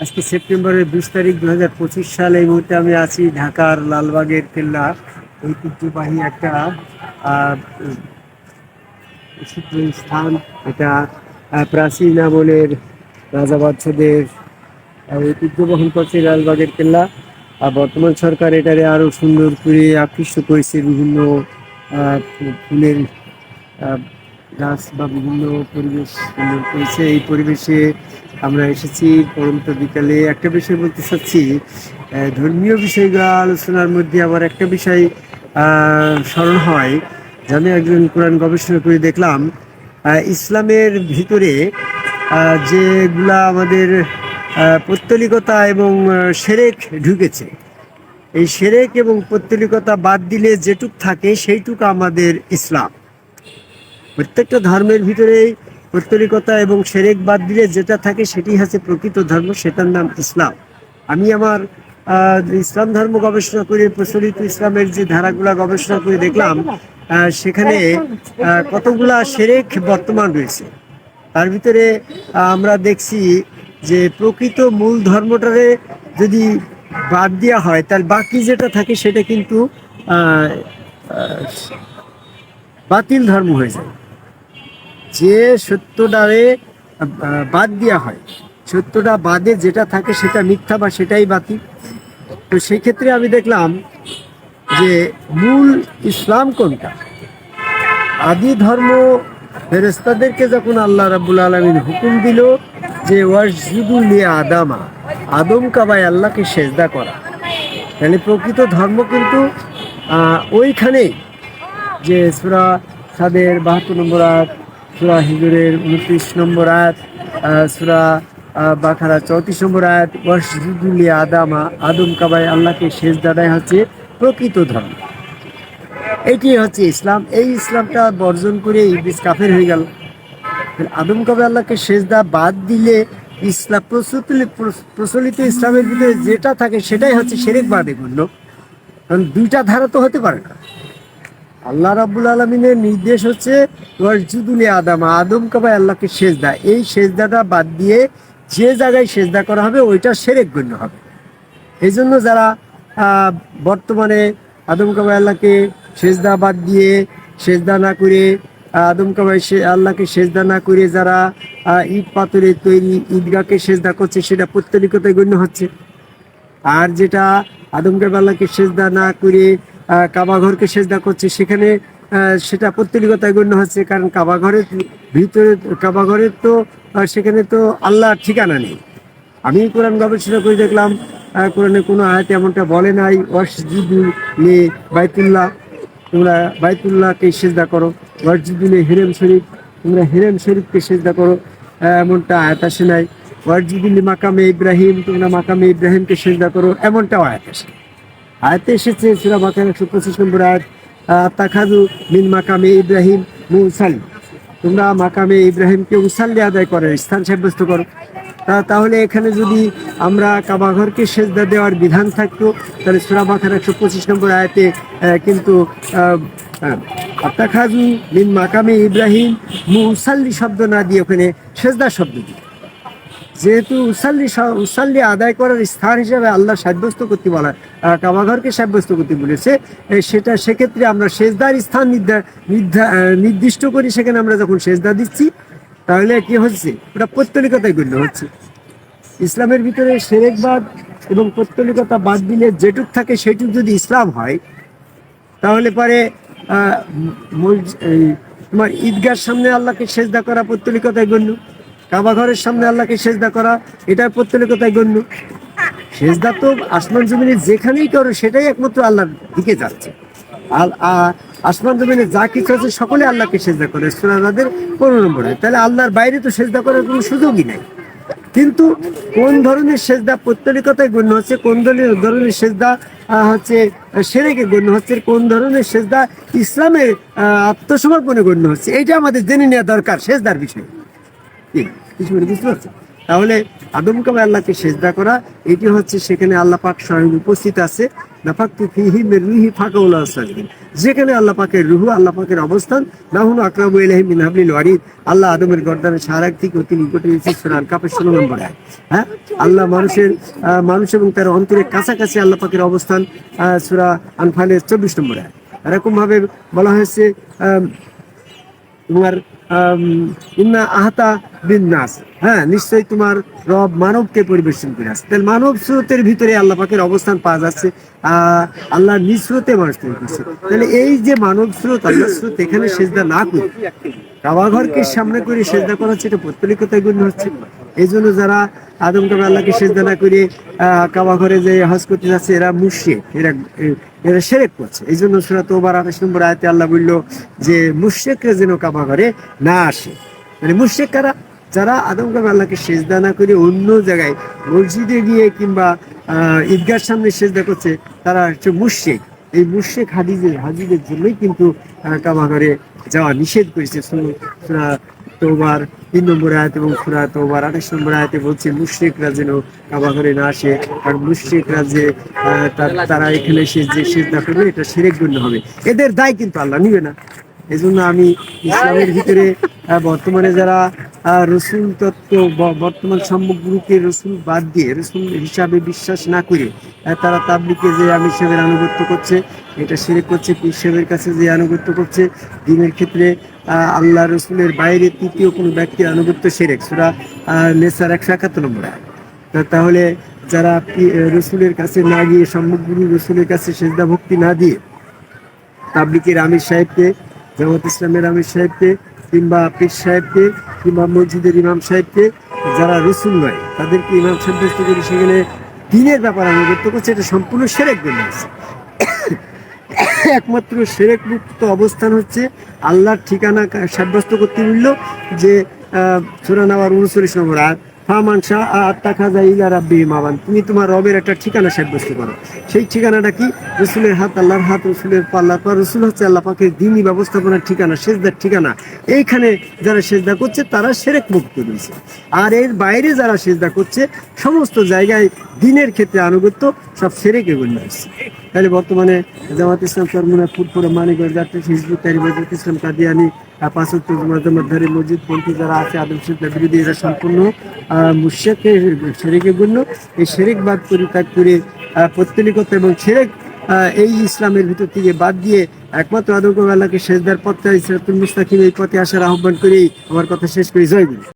আজকে সেপ্টেম্বরের বিশ তারিখ দু হাজার পঁচিশ সাল এই মুহূর্তে আমি আছি ঢাকার লালবাগের কেল্লা ঐতিহ্যবাহী একটা স্থান, এটা প্রাচীন আমলের রাজা বাচ্চাদের ঐতিহ্য বহন করছে লালবাগের কেল্লা। আর বর্তমান সরকার এটারে আরও সুন্দর করে আকৃষ্ট করেছে বিভিন্ন ফুলের গাছ বা বিভিন্ন পরিবেশ সুন্দর করেছে। এই পরিবেশে আমরা এসেছি পরন্ত বিকালে। একটা বিষয় বলতে চাচ্ছি ধর্মীয় বিষয়গুলো আলোচনার মধ্যে আবার একটা বিষয় স্মরণ হয়। যে একজন কোরআন গবেষণা করে দেখলাম ইসলামের ভিতরে যেগুলা আমাদের পৌত্তলিকতা এবং সেরেক ঢুকেছে। এই সেরেক এবং পৌত্তলিকতা বাদ দিলে যেটুক থাকে সেইটুকু আমাদের ইসলাম। প্রত্যেকটা ধর্মের ভিতরেই পৌত্তলিকতা এবং সেরেক বাদ দিলে যেটা থাকে সেটি হচ্ছে প্রকৃত ধর্ম, সেটার নাম ইসলাম। আমি আমার ইসলাম ধর্ম গবেষণা করে, প্রচলিত ইসলামের যে ধারাগুলা গবেষণা করে দেখলাম সেখানে কতগুলা সেরেক বর্তমান রয়েছে। তার ভিতরে আমরা দেখছি যে প্রকৃত মূল ধর্মটারে যদি বাদ দেওয়া হয় তাহলে বাকি যেটা থাকে সেটা কিন্তু বাতিল ধর্ম হয়ে যায়। যে সত্যটারে বাদ দেওয়া হয়। সত্যটা বাদে যেটা থাকে সেটা মিথ্যা বা সেটাই বাতি। তো সেক্ষেত্রে আমি দেখলাম যে মূল ইসলাম কোনটা? আদি ধর্ম ফেরেস্তাদেরকে যখন আল্লাহ রাবুল আলমিন হুকুম দিল যে ওয়াসজুদুল আদামা আদম কাবায় আল্লাহকে সেজদা করা। তাহলে প্রকৃত ধর্ম কিন্তু ওইখানেই যে সুরা সাদের বাহাত্তর নম্বর আয়াত সুরা হিজুরের উনত্রিশ নম্বর আয়াত সুরা বাখারা চৌত্রিশ নম্বর আয়াত ওয়াসজুদুল আদামা, আদম কাবায় আল্লাহকে সেজদাটাই হচ্ছে প্রকৃত ধর্ম। এটি হচ্ছে ইসলাম। এই ইসলামটা বর্জন করে ইবলিস কাফের হয়ে গেল। আদম কবে আল্লাহকে সেজদা বাদ দিলে ইসলাম প্রচলিত প্রচলিত ইসলামের ভিতরে যেটা থাকে সেটাই হচ্ছে সেরেক বাদে গণ্য। কারণ দুইটা ধারা তো হতে পারে না। আল্লাহ রাব্বুল আলমিনের নির্দেশ হচ্ছে ওয়াজুদুল আদাম আদম কবাই আল্লাহকে সেজদা। এই সেজদাটা বাদ দিয়ে যে জায়গায় সেজদা করা হবে, ওইটা সেরেক গণ্য হবে। এই জন্য যারা বর্তমানে আদম কাবাই আল্লাহকে সেজদা বাদ দিয়ে সেজদা না করে আদম কাবাই সে- আল্লাহকে সেজদা না করে যারা ইট পাথরের তৈরি ঈদগাহকে সেজদা করছে, সেটা প্রত্যলিকতায় গণ্য হচ্ছে। আর যেটা আদম কাবাই আল্লাহকে সেজদা না করে আহ, কাবা ঘরকে সেজদা করছে। সেখানে সেটা প্রত্যলিকতায় গণ্য হচ্ছে কারণ কাবা ঘরের ভিতরে কাবা ঘরের তো সেখানে তো আল্লাহর ঠিকানা নেই। আমি কোরআন গবেষণা করে দেখলাম কোরআনে কোনো আয়াত এমনটা বলে নাই ওয়াসজুদু লে বাইতুল্লাহ তোমরা বাইতুল্লাহকে সেজদা করো ওয়াসজুদুলে হিরেম শরীফ তোমরা হিরেম শরীফকে সেজদা করো এমনটা আয়াত আসে নাই। ওয়াসজুদুলি মাকামে ইব্রাহিম তোমরা মাকামে ইব্রাহিমকে সেজদা করো এমনটাও আয়াত আসে আয়াতে এসেছে সুরা বাকার একশো পঁচিশ নম্বর আয়াত তাখাজু মিন মাকামে ইব্রাহিম মুসালি তোমরা মাকামে ইব্রাহিমকে উসাল্লি আদায় করার স্থান সাব্যস্ত করো। তা, তাহলে এখানে যদি আমরা কাবাঘরকে সেজদা দেওয়ার বিধান থাকতো, তাহলে সুরা বাখার একশো পঁচিশ নম্বর আয়াতে কিন্তু আত্মাখাজু মিন মাকামে ইব্রাহিম মুসাল্লি শব্দ না দিয়ে ওখানে সেজদা শব্দ দিই যেহেতু উসাল্লি উসাল্লি আদায় করার স্থান হিসাবে আল্লাহ সাব্যস্ত করতে বলা কাবাঘরকে সাব্যস্ত করতে বলেছে। সেটা সেক্ষেত্রে আমরা সেজদার স্থান নির্দিষ্ট করি, সেখানে আমরা যখন সেজদা দিচ্ছি, তাহলে কি হচ্ছে? ওটা পৌত্তলিকতায় গণ্য হচ্ছে। ইসলামের ভিতরে সেরেকবাদ এবং পৌত্তলিকতা বাদ দিলে যেটুক থাকে সেটুক যদি ইসলাম হয়, তাহলে পরে তোমার ঈদগার সামনে আল্লাহকে সেজদা করা পৌত্তলিকতায় গণ্য। কাবা ঘরের সামনে আল্লাহকে সেজদা করা এটা পৌত্তলিকতায় গণ্য। সেজদা তো আসমান জমিনে যেখানেই করো, সেটাই একমাত্র আল্লাহর দিকে যাচ্ছে। আল আসমান জমিনে যা কিছু আছে, সকলে আল্লাহকে সেজদা করে। সুরানাদের পনেরো নম্বরে তাহলে আল্লাহর বাইরে তো সেজদা করার কোনো সুযোগই নাই। কিন্তু কোন ধরনের সেজদা পৌত্তলিকতায় গণ্য হচ্ছে, কোন ধরনের সেজদা হচ্ছে সেরেকে গণ্য হচ্ছে, কোন ধরনের সেজদা ইসলামের আত্মসমর্পণে গণ্য হচ্ছে এইটা আমাদের জেনে নেওয়া দরকার, সেজদার বিষয়। কিছু বুঝতে পারছ তাহলে আদম কাবে আল্লাহকে সেজদা করা, এটি হচ্ছে সেখানে আল্লাহ পাক স্বয়ং উপস্থিত আছে। যেখানে আল্লাহ পাকের রুহু, আল্লাহ পাকের অবস্থান নাহুনু মিন হাবলিল ওয়ারিদ। আল্লাহ আদমের গর্দানের সারাক থেকে অতি নিকটে এসে সুরার কাপের ষোলো নম্বর। হ্যাঁ? আল্লাহ মানুষের মানুষ এবং তার অন্তরের কাছাকাছি আল্লাহ পাকের অবস্থান সূরা আনফালের চব্বিশ নম্বর আয়াত। এরকম ভাবে বলা হয়েছে তোমার ইন্না আহাতা বিন্যাস হ্যাঁ নিশ্চয়ই তোমার রব মানবকে পরিবেশন করে আসছে তাহলে মানব স্রোতের ভিতরে আল্লাহ পাকের অবস্থান পাওয়া যাচ্ছে আল্লাহ নিঃস্রোতে মানুষ তৈরি করছে। তাহলে এই যে মানব স্রোত, আল্লাহ স্রোত এখানে সেজদা না করে কাবাঘরকে সামনে করে সেজদা করা হচ্ছে, এটা পত্তলিকতায় গণ্য হচ্ছে। এই জন্য যারা আদম কাবে আল্লাহকে সেজদা না করে আহ, কাবাঘরে যে হজ করতে যাচ্ছে এরা মুশিক এরা এরা সেরেক করছে। এই জন্য সুরা তোবার আঠাশ নম্বর আয়তে আল্লাহ বলল যে মুশেকরা যেন কাবাঘরে না আসে। মানে মুশেক কারা যারা আদম কাবে আল্লাহকে সেজদা না করে অন্য জায়গায় মসজিদে গিয়ে কিংবা ঈদগার সামনে সেজদা করছে তারা হচ্ছে মুশেক এই মুশেক হাজিদের হাজিদের জন্যই কিন্তু আহ, কাবাঘরে যাওয়া নিষেধ করেছে। তোবার তিন নম্বর আয়াত এবং সুরা তোবার আঠাশ নম্বর আয়াতে বলছে, মুশ্রিকরা যেন কাবা ঘরে না আসে। আর মুশ্রিকরা যে তার- এখানে এসে যে সিদ্ধা করবে, এটা সেরেক গণ্য হবে। এদের দায় কিন্তু আল্লাহ, নিবে না। এজন্য আমি ইসলামের ভিতরে বর্তমানে যারা রসুল তত্ত্ব বর্তমান সামগ্রীকে রসুল বাদ দিয়ে, রসুল হিসাবে বিশ্বাস না করে তারা তাবলিকে যে আমি সাহেবের আনুগত্য করছে, এটা সেরেক করছে, পীর কাছে যে আনুগত্য করছে, দিনের ক্ষেত্রে আল্লাহ রসুলের বাইরে তৃতীয় কোনো ব্যক্তির আনুগত্য সেরেক সুরা নেসার একশো একাত্তর নম্বর তাহলে যারা রসুলের কাছে না গিয়ে সমগ্র রসুলের কাছে সেজদা ভক্তি না দিয়ে তাবলিকের আমির সাহেবকে, জামাত ইসলামের আমির সাহেবকে কিংবা পীর সাহেবকে কিংবা মসজিদের ইমাম সাহেবকে যারা রসুল নয়, তাদেরকে ইমাম সাব্যস্ত করে সেখানে দিনের ব্যাপার আনুগত্য করছে, এটা সম্পূর্ণ সেরেক বেড়ে একমাত্র সেরেক মুক্ত অবস্থান হচ্ছে আল্লাহর ঠিকানা সাব্যস্ত করতে মিলল যে সুরান আবার উনচল্লিশ নম্বর আর ইলা রাব্বি মাবান তুমি তোমার রবের একটা ঠিকানা সাব্যস্ত করো। সেই ঠিকানাটা কি? রসুলের হাত, আল্লাহর হাত, রসুলের পাল্লা পা রসুল হচ্ছে আল্লাহ পাকের দিনই ব্যবস্থাপনার ঠিকানা, সেজদার ঠিকানা। এইখানে যারা সেজদা করছে, তারা সেরেক মুক্ত রয়েছে আর এর বাইরে যারা সেজদা করছে, সমস্ত জায়গায় দিনের ক্ষেত্রে আনুগত্য সব সেরেকে গণ্য হচ্ছে তাহলে বর্তমানে জামাত ইসলাম সরমুনা ফুটপুরা মানিকগঞ্জ যাত্রী, হিজবুত তারিবাজুত ইসলাম কাদিয়ানি পাঁচত্ব জমাতমাধারী মসজিদ পন্থী যারা আছে আদম শিল্পা বিরোধী, এরা সম্পূর্ণ মুর্শেকে শেরেকে গণ্য এই সেরেকবাদ পরিত্যাগ করে পত্তলিকতা এবং শেরেক এই ইসলামের ভিতর থেকে বাদ দিয়ে একমাত্র আদম আল্লাহকে শেষদার পথটা ইসরাতুল মুস্তাকিম এই পথে আসার আহ্বান করেই আমার কথা শেষ করে। জয়